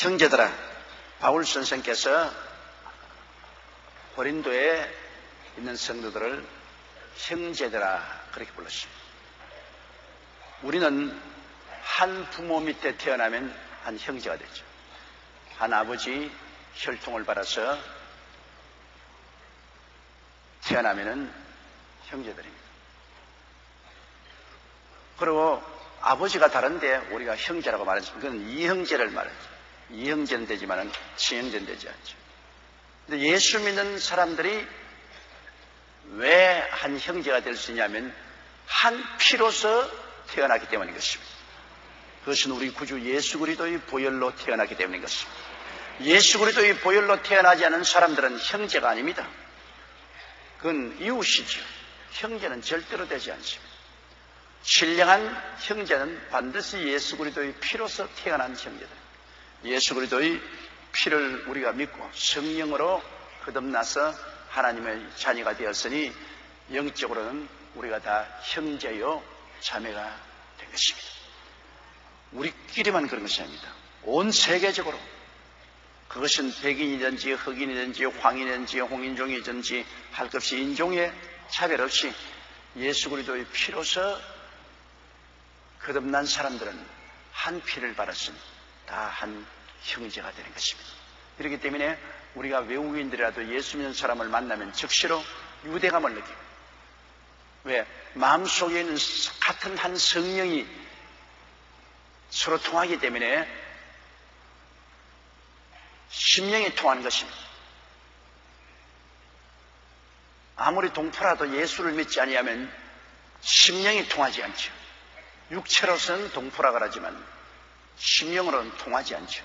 형제들아, 바울 선생께서 고린도에 있는 성도들을 형제들아 그렇게 불렀습니다. 우리는 한 부모 밑에 태어나면 한 형제가 되죠. 한 아버지 혈통을 받아서 태어나면은 형제들입니다. 그리고 아버지가 다른데 우리가 형제라고 말하지. 그건 이형제를 말하죠. 이형제는 되지만은 친형제는 되지 않죠. 근데 예수 믿는 사람들이 왜 한 형제가 될 수 있냐면 한 피로서 태어났기 때문인 것입니다. 그것은 우리 구주 예수 그리도의 보혈로 태어났기 때문인 것입니다. 예수 그리도의 보혈로 태어나지 않은 사람들은 형제가 아닙니다. 그건 이웃이죠. 형제는 절대로 되지 않습니다. 신령한 형제는 반드시 예수 그리도의 피로서 태어난 형제들. 예수 그리도의 피를 우리가 믿고 성령으로 거듭나서 하나님의 자녀가 되었으니 영적으로는 우리가 다 형제요 자매가 된 것입니다. 우리끼리만 그런 것이 아닙니다. 온 세계적으로 그것은 백인이든지 흑인이든지 황인이든지 홍인종이든지 할 것 없이 인종의 차별 없이 예수 그리도의 피로서 거듭난 사람들은 한 피를 받았으니 다 한 형제가 되는 것입니다. 그렇기 때문에 우리가 외국인들이라도 예수 믿는 사람을 만나면 즉시로 유대감을 느끼고 왜? 마음속에 있는 같은 한 성령이 서로 통하기 때문에 심령이 통하는 것입니다. 아무리 동포라도 예수를 믿지 아니하면 심령이 통하지 않죠. 육체로서는 동포라 그러지만 심령으로는 통하지 않죠.